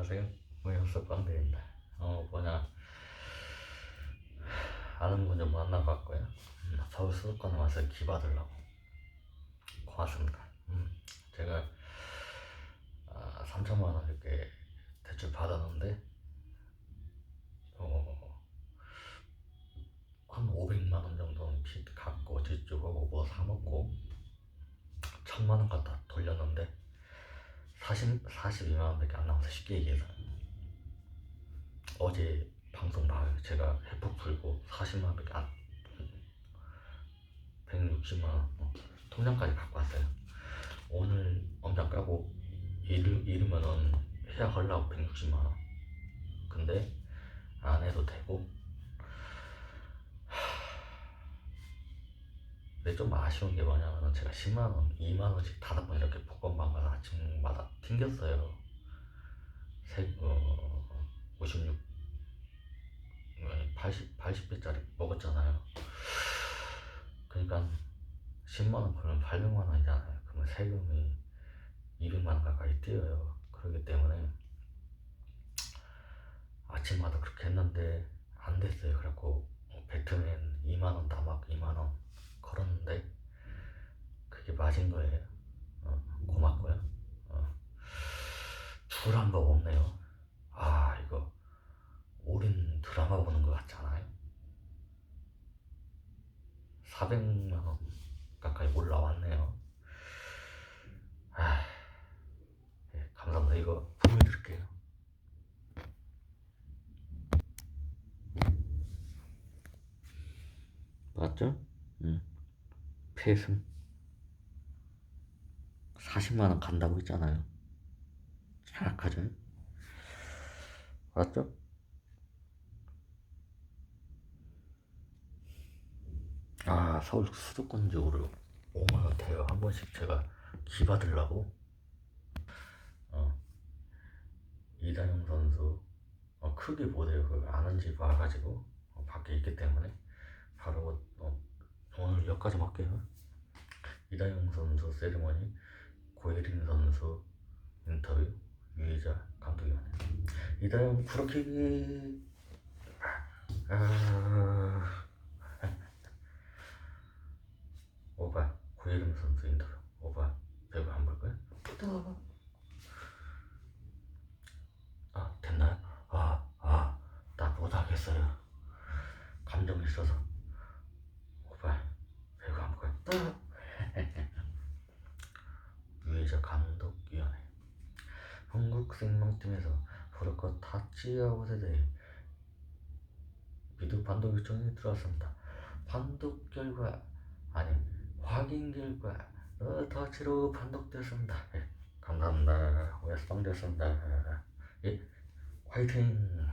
안녕하세요. 무역수 빵대입니다. 어 뭐냐 아는 분 좀 만나봤고요. 음, 서울 수도권에 와서 기받으려고 고맙습니다. 음, 제가 아, 3천만 원 이렇게 대출 받았는데 어, 한 500만 원 정도는 빚 갚고 집주고 뭐 사 먹고 천만 원 갖다 돌렸는데 40, 42만 원밖에 안 나와서 쉽게 얘기해서. 어제 방송 봐요 제가 해프 풀고 40만 원밖에 안 160만 원 어, 통장까지 갖고 왔어요. 오늘 엄청 까고 이르, 이르면은 해야 하려고 160만 원. 근데 안 해도 되고 근데 좀 아쉬운 게 뭐냐면은 제가 10만원, 2만원씩 다섯 번 이렇게 복권방가서 아침마다 튕겼어요. 세, 어, 56, 80, 80배짜리 먹었잖아요. 그러니까 10만원 벌면 800만원이잖아요. 그러면 세금이 200만원 가까이 뛰어요. 그렇기 때문에 아침마다 그렇게 했는데 안 됐어요. 그래갖고 어, 배트맨 2만원 다막 2만원 걸었는데 그게 맞은 거예요. 어, 고맙고요. 어. 줄한 번 없네요. 아 이거 우린 드라마 보는 것 같지 않아요? 400만 원 가까이 올라왔네요. 아, 예, 감사합니다. 이거 보여드릴게요. 맞죠? 응. 폐승 40만원 간다고 했잖아요. 정확하죠? 맞죠? 아 서울 수도권 쪽으로 5만원 돼요. 한 번씩 제가 기받으려고. 어 이다영 선수 어, 크게 못해요. 그 아는 집 와가지고. 어, 밖에 있기 때문에. 바로 어, 오늘 여기까지 할게요. 이다영 선수 세리머니, 고예린 선수 인터뷰, 유희자 감독위원. 이다영 프로킥이 아... 오바 고예린 선수 인터뷰. 오바 배구 안볼 거야? 또. 아 됐나요? 아, 아, 나 못하겠어요. 감정이 있어서. 오빠, 배가 안 보여. 유해자 감독위원회. 한국 생명팀에서 프로컷 타치아웃에 대해 비두 판독 요청이 들어왔습니다. 판독 결과 아니 확인 결과 어, 터치로 판독됐습니다. 예, 감사합니다. 오야스방 됐습니다. 예, 화이팅!